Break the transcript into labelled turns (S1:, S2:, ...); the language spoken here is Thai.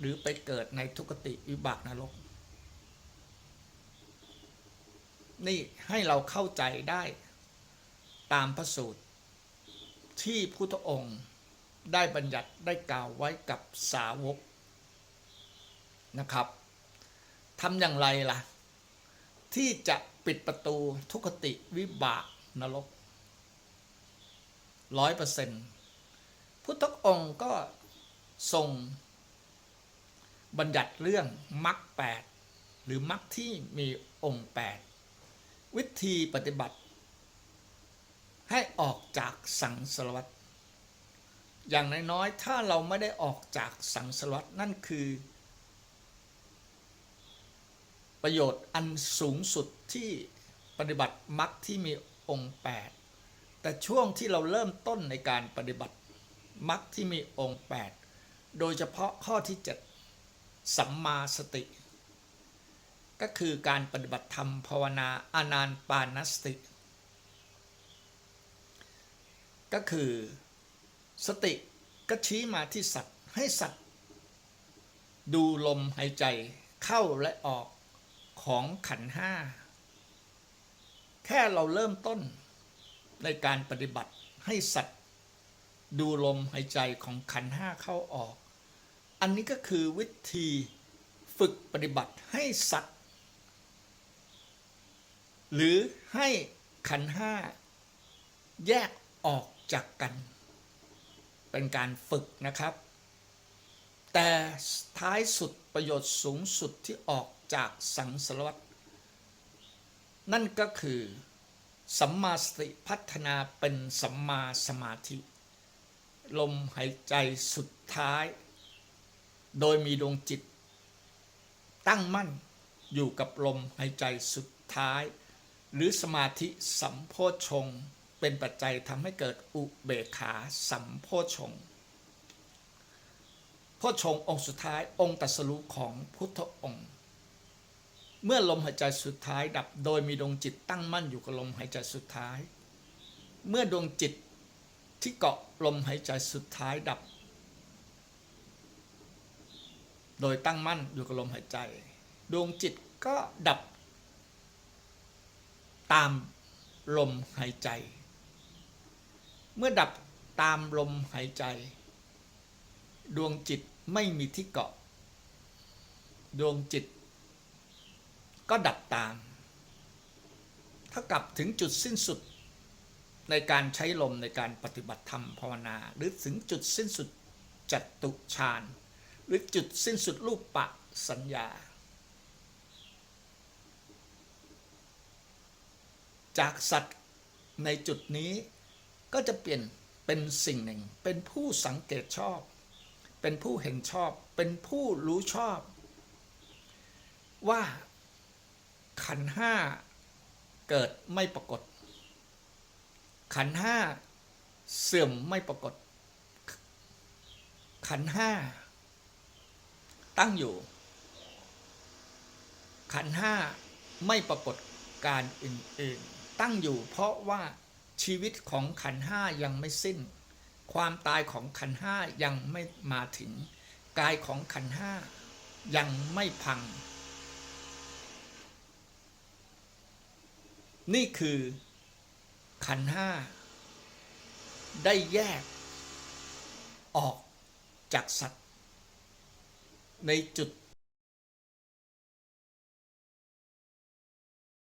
S1: หรือไปเกิดในทุกติวิบากนรก นี่ให้เราเข้าใจได้ตามพระสูตร ที่พุทธองค์ได้บัญญัติได้กล่าวไว้กับสาวกนะครับทำอย่างไรล่ะ ที่จะปิดประตูทุกติวิบากนรกร้อยเปอร์เซ็นต์พุทธองค์ก็ทรง บัญญัติเรื่องมรรคแปดหรือมรรคที่มีองค์แปดวิธีปฏิบัติ ให้ออกจากสังสารวัฏอย่างน้อยๆถ้าเราไม่ได้ออกจากสังสารวัฏนั่นคือ ประโยชน์อันสูงสุดที่ปฏิบัติมรรคที่มีองค์8แต่ช่วงที่เราเริ่มต้นในการปฏิบัติมรรคที่มีองค์8โดยเฉพาะข้อที่7 สัมมาสติ ก็คือการปฏิบัติธรรมภาวนาอานานปานสติ ก็คือสติก็ชี้มาที่สัตว์ให้สัตว์ ดูลมหายใจเข้าและออกของขันห้า แค่เราเริ่มต้นในการปฏิบัติให้สัตว์ ดูลมหายใจของขันห้าเข้าออก อันนี้ก็คือวิธีฝึกปฏิบัติให้สัตว์ หรือให้ขันห้า แยกออกจากกัน เป็นการฝึกนะครับ แต่ท้ายสุดประโยชน์สูงสุดที่ออกจากสังสารวัฏนั่นก็คือสัมมาสติพัฒนาเป็นสัมมาสมาธิ ลมหายใจสุดท้าย โดยมีดวงจิต ตั้งมั่นอยู่กับลมหายใจสุดท้าย หรือสมาธิสัมโพชง เป็นปัจจัยทำให้เกิดอุเบกขาสัมโพชงโพชงองค์สุดท้ายองค์ตัสรู้ของพุทธองค์ เมื่อลมหายใจสุดท้ายดับโดยมีดวงจิตตั้งมั่นอยู่กับลมหายใจสุดท้าย เมื่อดวงจิตที่เกาะลมหายใจสุดท้ายดับ โดยตั้งมั่นอยู่กับลมหายใจ ดวงจิตก็ดับ ตามลมหายใจ เมื่อดับตามลมหายใจ ดวงจิตไม่มีที่เกาะ ดวงจิต ก็ดับตาม ถ้ากลับถึงจุดสิ้นสุดในการใช้ลมในการปฏิบัติธรรมภาวนา หรือถึงจุดสิ้นสุดจัตุฌาน หรือจุดสิ้นสุดรูปปะสัญญา จากสัตว์ในจุดนี้ก็จะเปลี่ยนเป็นสิ่งหนึ่ง เป็นผู้สังเกตชอบ เป็นผู้เห็นชอบ เป็นผู้รู้ชอบ ว่าขันห้าเกิดไม่ปรากฏ ขันห้าเสื่อมไม่ปรากฏ ขันห้า ตั้งอยู่ ขันห้าไม่ปรากฏการอื่นๆ ตั้งอยู่เพราะว่าชีวิตของขันห้ายังไม่สิ้น ความตายของขันห้ายังไม่มาถึง กายของขันห้ายังไม่พัง นี่คือขันห้าได้แยกออกจากสัตว์ ในจุด